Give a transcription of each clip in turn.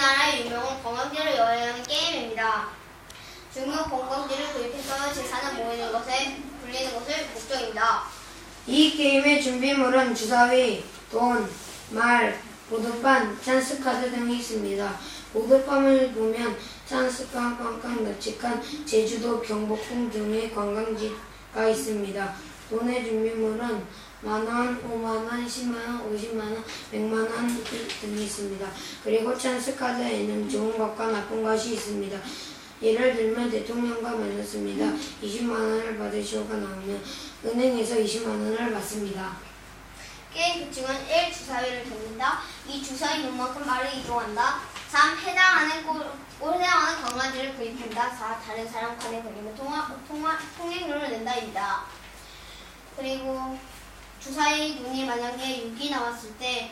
우리나라의 유명한 관광지를 여행하는 게임입니다. 중국 관광지를 구입해서 재산을 모이는 것에 불리는 것을 목적입니다. 이 게임의 준비물은 주사위, 돈, 말, 보드판, 찬스카드 등이 있습니다. 보드판을 보면 찬스칸, 깜깜, 납치칸, 제주도, 경복궁 등의 관광지가 있습니다. 돈의 준비물은 만원, 오만원, 십만원, 오십만원, 백만원 등이 있습니다. 그리고 찬스카드에는 좋은 것과 나쁜 것이 있습니다. 예를 들면 대통령과 만났습니다. 20만 원을 받으시오가 나오면 은행에서 20만 원을 받습니다. 게임 규칙은 1. 주사위를 줍니다. 2. 주사위 눈만큼 말을 이동한다. 3. 해당하는 골, 골 해당하는 강아지를 구입한다. 4. 다른 사람 칸에 걸리면 통화, 통화, 통행료를 낸다입니다. 그리고 주사위 눈이 만약에 6이 나왔을 때,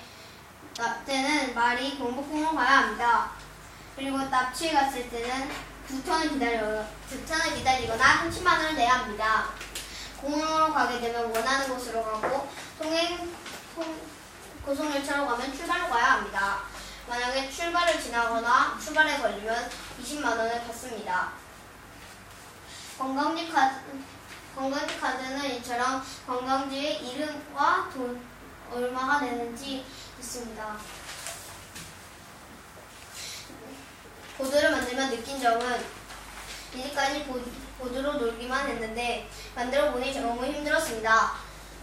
나, 때는 말이 경복궁으로 가야 합니다. 그리고 납치 갔을 때는 9턴을 기다려, 9턴을 기다리거나 30만 원을 내야 합니다. 공항으로 가게 되면 원하는 곳으로 가고 통행 통- 고속열차로 가면 출발로 가야 합니다. 만약에 출발을 지나거나 출발에 걸리면 20만 원을 받습니다. 관광지 카 드 관광지 카드는 이처럼 관광지의 이름과 돈 얼마가 되는지 있습니다. 보드를 만들면 느낀 점은 이제까지 보- 보드로 놀기만 했는데 만들어 보니 너무 힘들었습니다.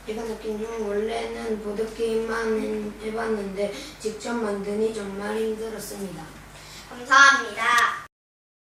제가 느낀 점은 원래는 보드게임만 해봤는데 직접 만드니 정말 힘들었습니다. 감사합니다.